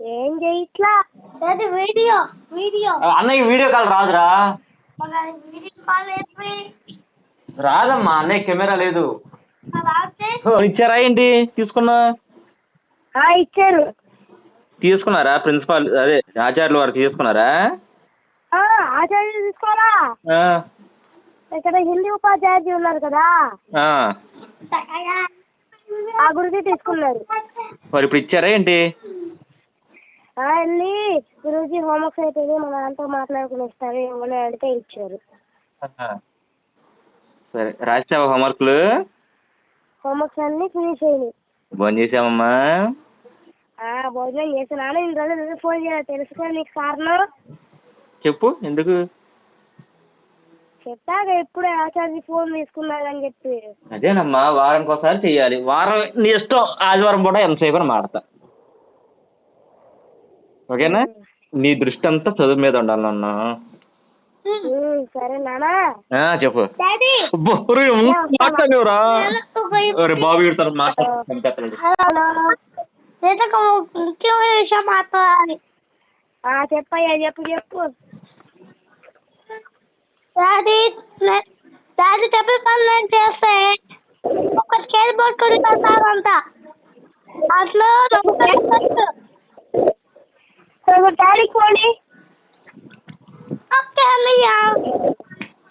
ఏం చేయట్లా? అది వీడియో వీడియో. అన్నయ్య వీడియో కాల్ రాదురా. వీడియో కాల్ రాదమ్మా అన్నయ్య కెమెరా లేదు. ఇచ్చారా ఏంటి? తీసుకున్నా. ఇచ్చారు. తీసుకున్నారా? ప్రిన్సిపాల్ అదే ఆచార్యులు వారు తీసుకున్నారా? ఆచార్యులు తీసుకోవాలా ఆ, ఇక్కడ హిందీ ఉపాధ్యాయులు ఉన్నారు కదా. ఆ. గురించి తీసుకున్నారు. మరి ఇప్పుడు ఇచ్చారా ఏంటి? వెళ్ళి గురించి హోంవర్క్స్ అవుతుంది మన దాంతో మాట్లాడుకుని వస్తారు ఏమని అడిగితే ఇచ్చారు. సరే రాసావా హోంవర్క్లు? హోంవర్క్స్ అన్ని ఫినిష్ అయ్యింది భోజనం చేసావమ్మా? ఆ, భోజనం చేసినాను ఇన్ని రోజులు ఎందుకు ఫోన్ చేయాలి తెలుసు కదా నీకు కారణం? చెప్పు ఎందుకు? చెప్పాక ఎప్పుడు ఆచార్య ఫోన్ తీసుకున్నాడని చెప్పి. అదేనమ్మా వారానికి ఒకసారి చెయ్యాలి. వారం నీ ఇష్టం ఆదివారం పూట ఎంతసేపు అని మాడతా ఓకేనా? నీ దృష్టి అంతా చదువు మీద ఉండాలి నాన్న. సరే నానా చెప్పు. మాట్లాడేవరా బాబు హలో. సీతకు ముఖ్యమైన విషయం మాట్లాడాలి. చెప్పయ్యా చెప్పు చెప్పు డాడీ డాడీ చెప్పే పని నేను చేస్తే ఒక స్కేల్ బోర్డ్ కొని పెడతానంట అట్లా డాడీ కోడి ఓకే అన్నయ్య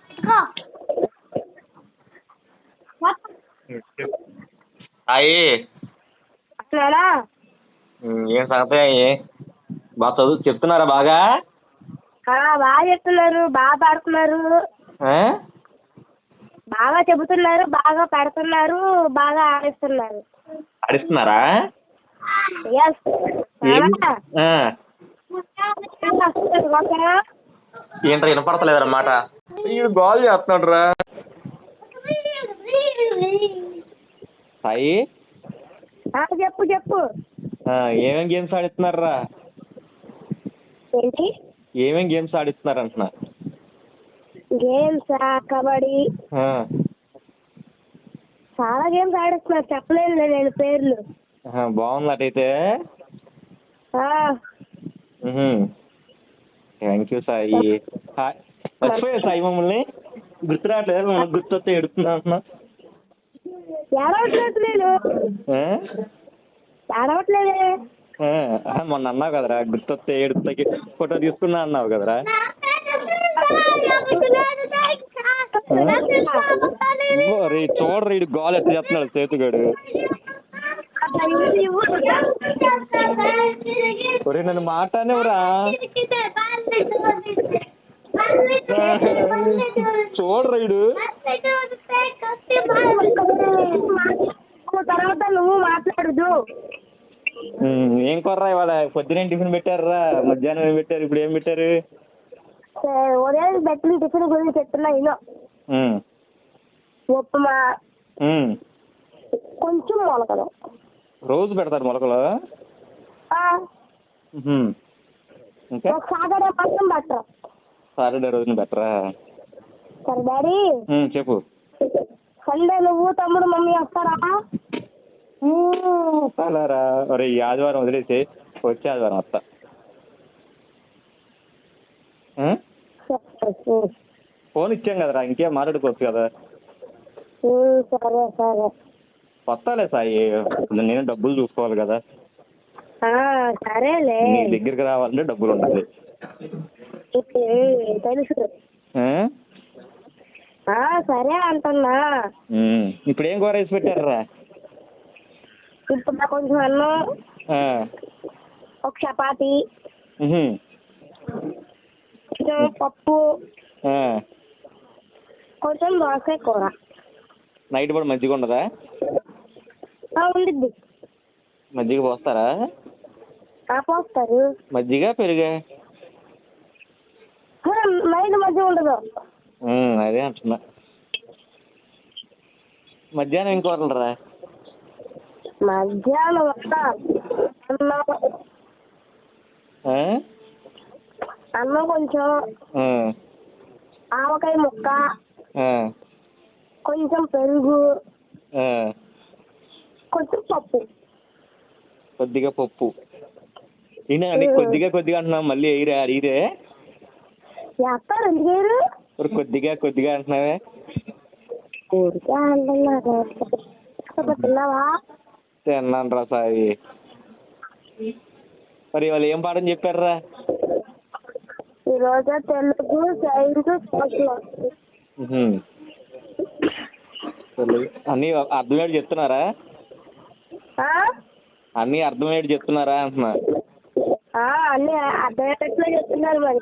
ఇదిగో. అయ్యి అట్లానా ఏం సంగతి? అయ్యి బాగా చదువు చెప్తున్నారా బాగా? బాగా చెప్తున్నారు బాగా పాడుతున్నారు. ఆ? బాగా చెబుతున్నారు బాగా పెడుతున్నారు బాగా ఆడిస్తున్నారు. ఆడిస్తున్నారా? ఏంట్రా వినపడతలేదురా మాట. వీడు బాల్ చేస్తున్నాడు రా సాయి? ఆ, చెప్పు చెప్పు. ఆ, ఏమేం గేమ్స్ ఆడిస్తున్నారా ఏంటి? ఏమేం గేమ్స్ ఆడిస్తున్నారు అంటున్నా గేమ్స్ కబడ్డీ? ఆ. చాలా గేమ్స్ ఆడిస్తున్నారు చెప్పలేను నేను పేర్లు. బాగుంది అటైతే. Thank you Sai. హాయ్ మర్చిపోయా సాయి మమ్మల్ని? గుర్తు రావట్లేదు? మనం గుర్తొస్తే ఎడుతున్నా అంటున్నా ఏడవట్లేదు నేను ఆ? ఏడవట్లేదే. ఆ, ఆహా, మొన్న అన్నావు కదరా గుర్తొస్తే ఏడుస్తాకి ఫోటో తీసుకున్నా అన్నావు కదరా? రే చూడరా ఇడు గోల్ ఎత్తి చేస్తున్నాడు సేతుగాడు ఒరే నన్ను మాట్లాడనివ్వరా చూడరా ఇడు తర్వాత నువ్వు మాట్లాడదు. ఏం కొర్రా ఇవాళ? పొద్దున టిఫిన్ పెట్టారా మధ్యాహ్నం ఏం పెట్టారు ఇప్పుడు ఏం పెట్టారు? ఉదయం పెట్టిన టిఫిన్ గురించి చెప్తున్నా ఉమ్, ఉప్మా. కొంచెం మొలకలు. రోజు పెడతారు మొలకలు. ఇంకా? సాటర్డే బట్టరు సాటర్డే రోజున పెట్టరా? సరే డాడీ. చెప్పు. సండే నువ్వు తమ్ముడు మమ్మీ వస్తారా? ఒరే ఈ ఆదివారం వదిలేసి వచ్చే ఆదివారం వస్తా? ఫోన్ ఇచ్చాం కదరా ఇంకేం మాట్లాడుకోవచ్చు కదా? సరే సరే. వస్తాలే సాయి. ఇప్పుడు నేను డబ్బులు చూసుకోవాలి కదా. ఆ, సరేలే. నీ దగ్గరికి రావాలంటే డబ్బులు ఉండాలి. తెలుసు? ఆ, సరే అంటున్నా. ఇప్పుడు ఏం కూర వేసి పెట్టారా ఇప్పుడు నాకు కొంచెం అన్నం ఒక చపాతి కొంచెం పప్పు కొంచెం దోసకాయ కూర. నైట్ కూడా మజ్జిగ ఉండదా ఉండిద్ది. మజ్జిగ పోస్తారా? పోస్తారు. మజ్జిగ పెరుగా? నైట్ మధ్య ఉండదు. అదే అంటున్నా. మధ్యాహ్నం ఏం కూరలరా మధ్యాహ్నం వస్తా అన్నం? అన్నం కొంచెం. ఆవకాయ ముక్క. కొంచెం పెరుగు. కొంచెం పప్పు. కొద్దిగా పప్పు. నీకు కొద్దిగా కొద్దిగా అంటున్నావు మళ్ళీ ఎయిరే ఎందుకు మరి కొద్దిగా కొద్దిగా అంటున్నావే. ఊరికే అంటున్నారు తిన్నావా? తిన్నాను రా సాయి. మరి వాళ్ళు ఏం పాఠం చెప్పారురా ఈరోజు తెలుగు సైన్స్ సోషల్. తెలుగు అన్నీ అర్థమయ్యేటి చెప్తున్నారా అన్నీ అర్థమయ్యేటి చెప్తున్నారా అంటున్నా. అన్ని అర్థమయ్యేటట్లు చెప్తున్నారు మరి.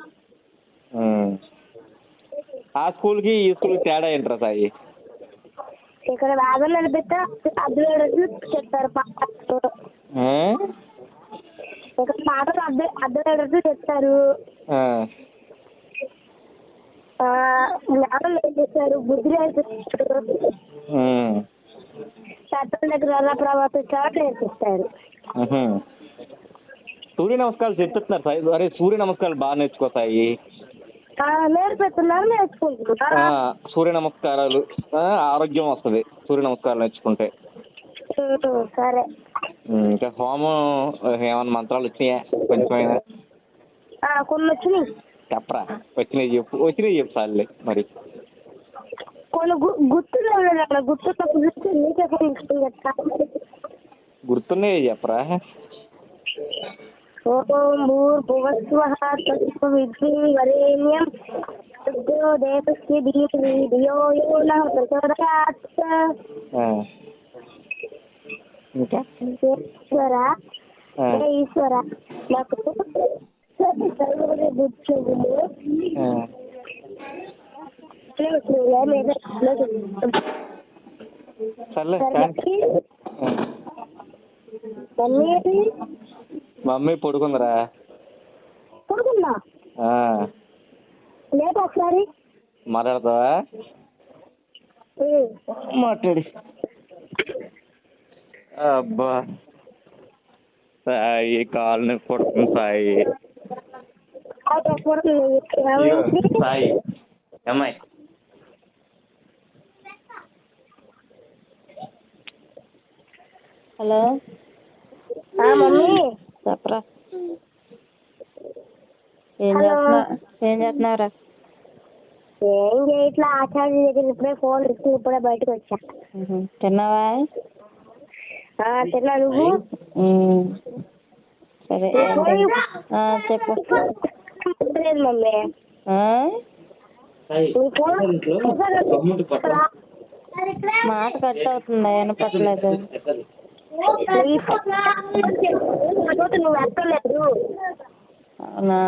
ఆ స్కూల్కి ఈ స్కూల్కి తేడా ఏంట్రా సాయి? ఇక్కడ వేదం నిలబెట్టే అర్థమయ్యేటట్లు చెప్తారు? ఇక్కడ పాటలు అర్థం అర్థమయ్యేటట్లు చెప్తారు జ్ఞానం నేర్పిస్తారు బుద్ధి నేర్పిస్తారు నేర్పిస్తారు. సూర్య నమస్కారాలు చెప్తున్నారు సాయి. అరే సూర్య నమస్కారాలు బాగా నేర్చుకో సాయి నేర్పిస్తున్నారు సూర్య నమస్కారాలు ఆరోగ్యం వస్తుంది. సూర్య నమస్కారాలు నేర్చుకుంటే. సరే. ఇంకా హోమం ఏమన్నా మంత్రాలు వచ్చినాయా? కొంచెమైనా? ఆ, కొన్ని వచ్చినాయి. చెప్పరా? వచ్చినాయి చెప్పు. వచ్చినాయి చెప్పు సార్లే మరి. కొన్ని గు గుర్తు లేదు అక్కడ గుర్తు తప్పు చూస్తే నీకే ఫోన్ గుర్తున్నాయి చెప్పరా ఓం భూర్భువస్వః తత్సవితుర్వరేణ్యం భర్గో దేవస్య ధీమహి ధియో యో నః ప్రచోదయాత్ ఆ. ఇంకా ఈశ్వర ఆ. హే ఈశ్వర నాకు సర్వోదయ బుద్ధులు ఆ. సర్లే. మమ్మీ? పడుకుందిరా. ఒకసారి. మాట్లాడతావా. మాట్లాడి. అబ్బా. సాయి కాలు నొప్పి పడుతుంది సాయి? సాయి. అమ్మాయి హలో? ఆ, మమ్మీ? చెప్పరా? ఏం. చేస్తున్నా ఏం చేస్తున్నావురా? ఏం చేయట్లా ఆచార్య దగ్గర ఇప్పుడే ఫోన్ ఇచ్చి ఇప్పుడే బయటకు వచ్చా. తిన్నావా? ఆ, తిన్నా. నువ్వు. సరే చెప్పు. లేదు మమ్మీ. మాట కట్ అవుతుంది వినపట్లేదు నీ నువ్వు ఎక్కలేదు అవునా?